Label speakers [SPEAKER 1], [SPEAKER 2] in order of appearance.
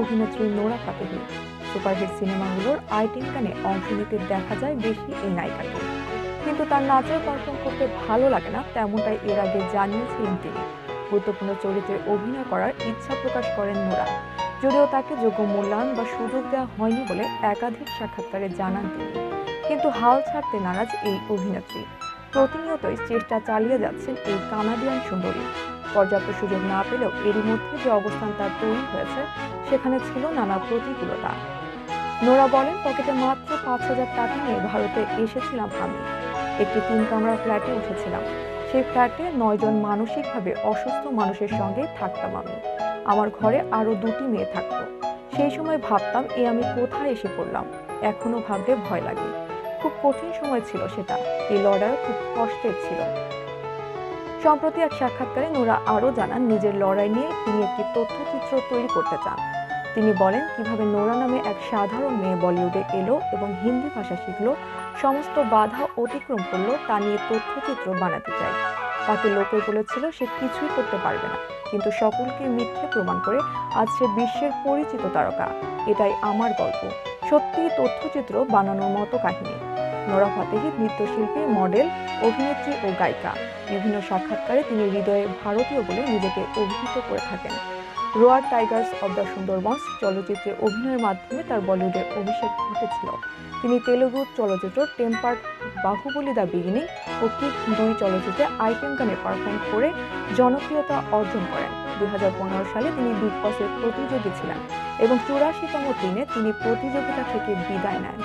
[SPEAKER 1] অভিনেত্রী Nora Fatehi superhit সিনেমাগুলোর item গানে অংশ নিতে দেখা যায় বেশি এই নায়িকাকে। কিন্তু তার নাচে পারফর্ম করতে ভালো লাগে না, তেমনটাই এর আগে জানিয়েছিলেন তিনি। গুরুত্বপূর্ণ চরিত্রে অভিনয় করার ইচ্ছা প্রকাশ করেন নোরা। যদিও তাকে যোগ্য মূল্যায়ন বা সুযোগ দেওয়া হয়নি বলে একাধিক সাক্ষাৎকারে জানান তিনি। কিন্তু হাল ছাড়তে নারাজ এই অভিনেত্রী। প্রতিনিয়তই চেষ্টা চালিয়ে যাচ্ছেন এই কানাডিয়ান সুন্দরী। পর্যাপ্ত সুযোগ না পেলেও এরই মধ্যে যে অবস্থান তার তৈরি হয়েছে, সেখানে ছিল নানা প্রতিকূলতা। নোরা বলেন, পকেটে মাত্র পাঁচ হাজার টাকা নিয়ে ভারতে এসেছিলাম আমি। একটি তিন কামরা ফ্ল্যাটে উঠেছিলাম। সেই ফ্ল্যাটে নয়জন মানসিকভাবে অসুস্থ মানুষের সঙ্গে থাকতাম আমি। আমার ঘরে আরও দুটি মেয়ে থাকতো। সেই সময় ভাবতাম, এ আমি কোথায় এসে পড়লাম? এখনও ভাবলে ভয় লাগে। খুব কঠিন সময় ছিল সেটা। এই লড়াই খুব কষ্টের ছিল। সম্প্রতি এক সাক্ষাৎকারে নোরা আরও জানান, নিজের লড়াই নিয়ে তিনি একটি তথ্যচিত্র তৈরি করতে চান। তিনি বলেন, কীভাবে নোরা নামে এক সাধারণ মেয়ে বলিউডে এলো এবং হিন্দি ভাষা শিখলো, সমস্ত বাধা অতিক্রম করল, তা নিয়ে তথ্যচিত্র বানাতে চাই। তাকে লোকে বলেছিল, সে কিছুই করতে পারবে না। কিন্তু সকলকে মিথ্যে প্রমাণ করে আজ সে বিশ্বের পরিচিত তারকা। এটাই আমার গল্প। সত্যি তথ্যচিত্র বানানোর মতো কাহিনী। নোরা ফাতেহি নৃত্যশিল্পী, মডেল, অভিনেত্রী ও গায়িকা। বিভিন্ন সাক্ষাৎকারে তিনি হৃদয়ে ভারতীয় বলে নিজেকে অভিহিত করে থাকেন। রোয়ার টাইগার্স অব দ্য সুন্দরবনস চলচ্চিত্রে অভিনয়ের মাধ্যমে তার বলিউডে অভিষেক ঘটেছিল। তিনি তেলুগু চলচ্চিত্র টেম্পার বাহুবলী দ্য বিগিনিং ও কিক দুই চলচ্চিত্রে আইটেম গানে পারফর্ম করে জনপ্রিয়তা অর্জন করেন। দু হাজার পনেরো সালে তিনি বিগ বসের প্রতিযোগী ছিলেন এবং চুরাশিতম দিনে তিনি প্রতিযোগিতা থেকে বিদায় নেন।